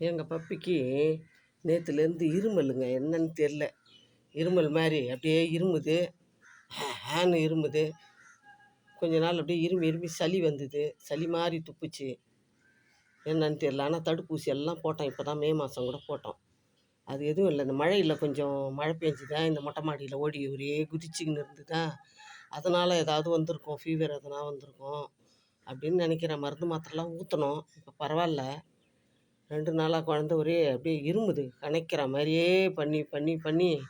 எங்கள் பப்பிக்கு நேற்றுலேருந்து இருமலுங்க. என்னன்னு தெரில. இருமல் மாதிரி அப்படியே இருமுது. ஹேன்னு இருமுது. கொஞ்ச நாள் அப்படியே இரும்பி இரும்பி சளி வந்தது. சளி மாதிரி துப்புச்சு. என்னன்னு தெரில. ஆனால் தடுப்பூசி எல்லாம் போட்டோம். இப்போ தான் மே மாதம் கூட போட்டோம். அது எதுவும் இல்லை. இந்த மழையில் கொஞ்சம் மழை பெஞ்சுதா? இந்த மொட்டை மாடியில் ஓடி ஒரே குதிச்சுக்கின்னு இருந்ததா? அதனால் ஏதாவது வந்திருக்கும். ஃபீவர் எதனா வந்திருக்கும். அப்படின்னு நினைக்கிறேன் மருந்து மாத்திரைலாம் ஊற்றினோம் இப்போ பரவாயில்ல. ரெண்டு நாளாக குழந்த ஒரே அப்படியே இருமுது. கணக்கிற மாதிரியே பண்ணி பண்ணி பண்ணி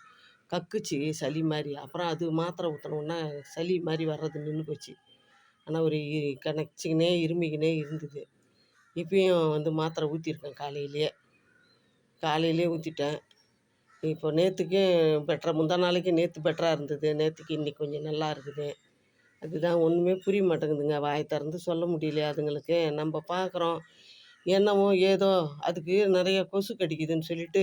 கக்குச்சு சளி மாதிரி. அப்புறம் அது மாத்திரை ஊற்றினோன்னா சளி மாதிரி வர்றது நின்று போச்சு. ஆனால் ஒரு இ- இருமிக்கினே இருந்தது. இப்பயும் வந்து மாத்திரை ஊற்றிருக்கேன் காலையிலேயே. காலையிலேயே ஊற்றிட்டேன் இப்போ நேற்றுக்கு பெட்டராக முந்தா நாளைக்கு நேற்று பெட்டராக இருந்தது. நேற்றுக்கு இன்றைக்கி கொஞ்சம் நல்லா இருக்குது. அதுதான் ஒன்றுமே புரிய மாட்டேங்குதுங்க. வாய் திறந்து சொல்ல முடியலையா அதுங்களுக்கு. நம்ம பார்க்குறோம் என்னமோ ஏதோ அதுக்கு நிறைய கொசு கடிக்குதுன்னு சொல்லிட்டு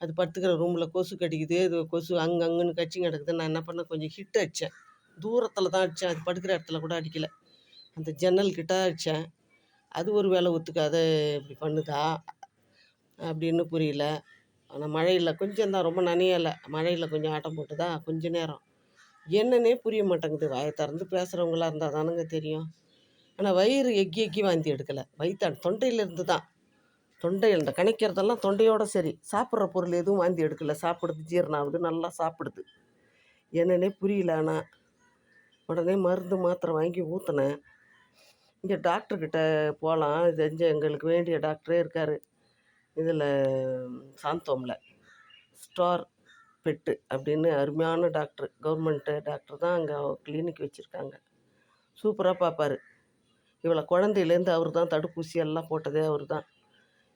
அது படுத்துக்கிற ரூமில் கொசு கடிக்குது இது கொசு அங்கே அங்கன்னு கச்சி கிடக்குது நான் என்ன பண்ணேன்? கொஞ்சம் ஹிட் அடித்தேன் தூரத்தில் தான் அடித்தேன் அது படுக்கிற இடத்துல கூட அடிக்கலை. அந்த ஜன்னல் கிட்ட அடித்தேன் அது ஒரு வேலை ஒத்துக்காத இப்படி பண்ணுதா? அப்படின்னு புரியல. ஆனால் மழையில் கொஞ்சம் தான். ரொம்ப நனையலை. மழையில் கொஞ்சம் ஆட்டம் போட்டுதா? கொஞ்ச நேரம். என்னன்னே புரிய மாட்டேங்குது. வாயை திறந்து பேசுகிறவங்களா இருந்தால் தானுங்க தெரியும். ஆனால் வயிறு எக்கி எக்கி வாந்தி எடுக்கலை. வயிற்றான் தொண்டையிலேருந்து தான் தொண்டை இந்த கணிக்கிறதெல்லாம் தொண்டையோடு சரி. சாப்பிட்ற பொருள் எதுவும் வாந்தி எடுக்கலை. சாப்பிடுது ஜீரணம் ஆகுது. நல்லா சாப்பிடுது. என்னன்னே புரியல ஆனால் உடனே மருந்து மாத்திரை வாங்கி ஊற்றினேன் இங்கே டாக்டர்கிட்ட போகலாம் தெரிஞ்ச எங்களுக்கு வேண்டிய டாக்டரே இருக்கார். இதில் சாந்தோமில். ஸ்டார் பெட்டு அப்படின்னு அருமையான டாக்டர். கவர்மெண்ட்டு டாக்டர் தான் அங்கே கிளினிக் வச்சுருக்காங்க. சூப்பராக பார்ப்பார் இவளை குழந்தையிலேருந்து அவர் தான் தடுப்பூசி எல்லாம் போட்டதே அவர் தான்.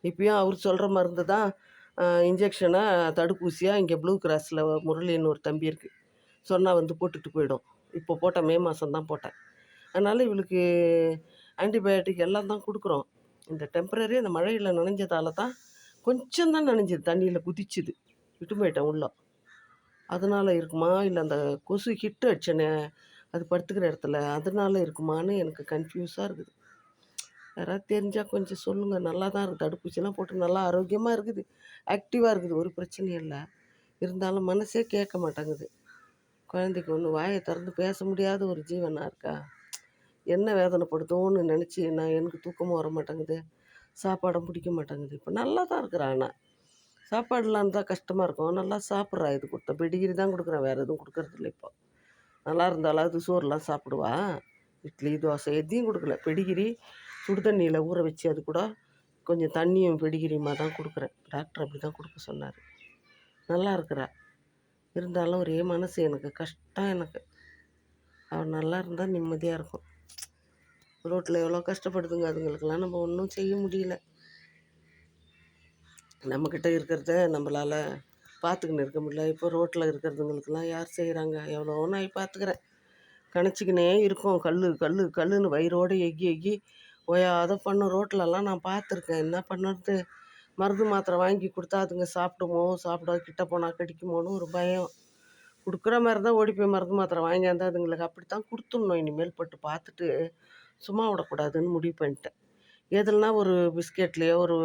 இப்பயும் அவர் சொல்கிற மருந்து தான் இன்ஜெக்ஷனாக தடுப்பூசியாக இங்கே ப்ளூ கிராஸில் முரளின்னு ஒரு தம்பி இருக்குது சொன்னால் வந்து போட்டுட்டு போயிடும். இப்போ போட்ட மே மாதம் தான் போட்டேன். அதனால் இவளுக்கு ஆன்டிபயோட்டிக் எல்லாம் தான் கொடுக்குறோம். இந்த டெம்பரரி அந்த மழையில் நனைஞ்சதால தான் கொஞ்சம் தான் நனைஞ்சது தண்ணியில் குதிச்சுது. விட்டு போயிட்டேன் உள்ள. அதனால் இருக்குமா? இல்லை அந்த கொசு ஹிட்டு அடிச்சனே அது படுத்துக்கிற இடத்துல. அதனால இருக்குமான்னு எனக்கு கன்ஃபியூஸாக இருக்குது. யாராவது தெரிஞ்சால் கொஞ்சம் சொல்லுங்கள் நல்லா தான் இருக்குது தடுப்பூசிலாம் போட்டு நல்லா ஆரோக்கியமாக இருக்குது. ஆக்டிவாக இருக்குது. ஒரு பிரச்சனையும் இல்லை. இருந்தாலும் மனசே கேட்க மாட்டேங்குது. குழந்தைக்கு ஒன்று வாயை திறந்து பேச முடியாத ஒரு ஜீவனாக இருக்கா? என்ன வேதனைப்படுத்தும்னு நினச்சி நான் எனக்கு தூக்கமும் வர மாட்டேங்குது. சாப்பாடும் பிடிக்க மாட்டேங்குது. இப்போ நல்லா தான் இருக்கிறான் ஆனால் சாப்பாடுலாம் தான் கஷ்டமாக இருக்கும். நல்லா சாப்பிட்றா இது கொடுத்தா. பெடிகிரி தான் கொடுக்குறேன் வேறு எதுவும் கொடுக்கறதில்ல இப்போ. நல்லா இருந்தாலும் அது சோறுலாம் சாப்பிடுவா. இட்லி தோசை எதையும் கொடுக்கல. பெடிகிரி சுடு தண்ணியில் ஊற வச்சு அது கூட கொஞ்சம் தண்ணியும் பெடிகிரியுமாக தான் கொடுக்குறேன். டாக்டர் அப்படி தான் கொடுக்க சொன்னார். நல்லா இருக்கிறா. இருந்தாலும் ஒரே மனசு எனக்கு கஷ்டம் எனக்கு. அவள் நல்லா இருந்தால் நிம்மதியாக இருக்கும். ரோட்டில் எவ்வளோ கஷ்டப்படுதுங்க அதுங்களுக்கெல்லாம் நம்ம ஒன்றும் செய்ய முடியல. நம்மக்கிட்ட இருக்கிறத நம்மளால் பார்த்துக்கின்னு இருக்க முடியல. இப்போ ரோட்டில் இருக்கிறதுங்களுக்கெல்லாம் யார் செய்கிறாங்க எவ்வளோ நான் பார்த்துக்கிறேன் கணச்சிக்கினே இருக்கும். கல் கல் கல்லுன்னு வயிறோடு எக்கி எக்கி ஓயாத பண்ணும் ரோட்டிலலாம் நான் பார்த்துருக்கேன் என்ன பண்ணுறது? மருந்து மாத்திரை வாங்கி கொடுத்தா அதுங்க சாப்பிடுமோ? சாப்பிட கிட்ட போனால் கடிக்குமோன்னு ஒரு பயம். கொடுக்குற மாதிரி தான் ஓடி போய் மருந்து மாத்திரை வாங்கியாந்தா அதுங்களுக்கு அப்படி தான் கொடுத்துடணும். இனிமேல் பட்டு பார்த்துட்டு சும்மா விடக்கூடாதுன்னு முடிவு பண்ணிட்டேன். எதுனா ஒரு பிஸ்கெட்லேயோ ஒரு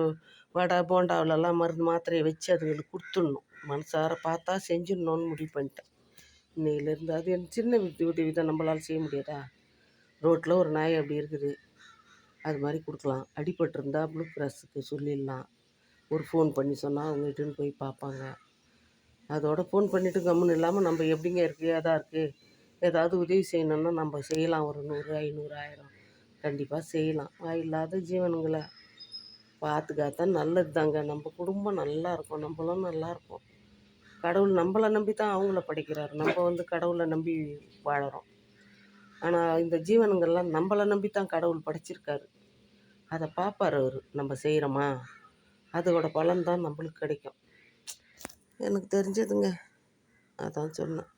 வடை போண்டாவிலலாம் மருந்து மாத்திரையை வச்சு அதுங்களுக்கு கொடுத்துட்ணும். மனசார பார்த்தா செஞ்சிடணுன்னு முடிவு பண்ணிட்டேன். இன்னையிலேருந்து அது என் சின்ன உதவி தான் நம்மளால் செய்ய முடியாதா? ரோட்டில் ஒரு நாய் அப்படி இருக்குது. அது மாதிரி கொடுக்கலாம். அடிபட்டிருந்தா ப்ளூ கிராஸுக்கு சொல்லிடலாம். ஒரு ஃபோன் பண்ணி சொன்னால் அவங்க இட்டுன்னு போய் பார்ப்பாங்க அதோட ஃபோன் பண்ணிவிட்டு கம்முன்னு இல்லாமல் நம்ம எப்படிங்க இருக்குது ஏதா இருக்குது ஏதாவது உதவி செய்யணுன்னா நம்ம செய்யலாம். ஒரு நூறு ஐநூறு ஆயிரம். கண்டிப்பாக செய்யலாம். வாய் இல்லாத ஜீவனுங்களை பார்த்துக்காத்தான் நல்லது தாங்க நம்ம குடும்பம் நல்லா இருக்கும். நம்மளும் நல்லா இருப்போம். கடவுள் நம்மளை நம்பி தான் அவங்கள படிக்கிறாரு. நம்ம வந்து கடவுளை நம்பி வாழறோம். ஆனால் இந்த ஜீவனுங்கள்லாம் நம்மளை நம்பி தான் கடவுள் படைச்சிருக்காரு. அதை பார்ப்பார் அவர். நம்ம செய்கிறோமா அதோட பலன் தான் நம்மளுக்கு கிடைக்கும். எனக்கு தெரிஞ்சதுங்க. அதான் சொன்னேன்.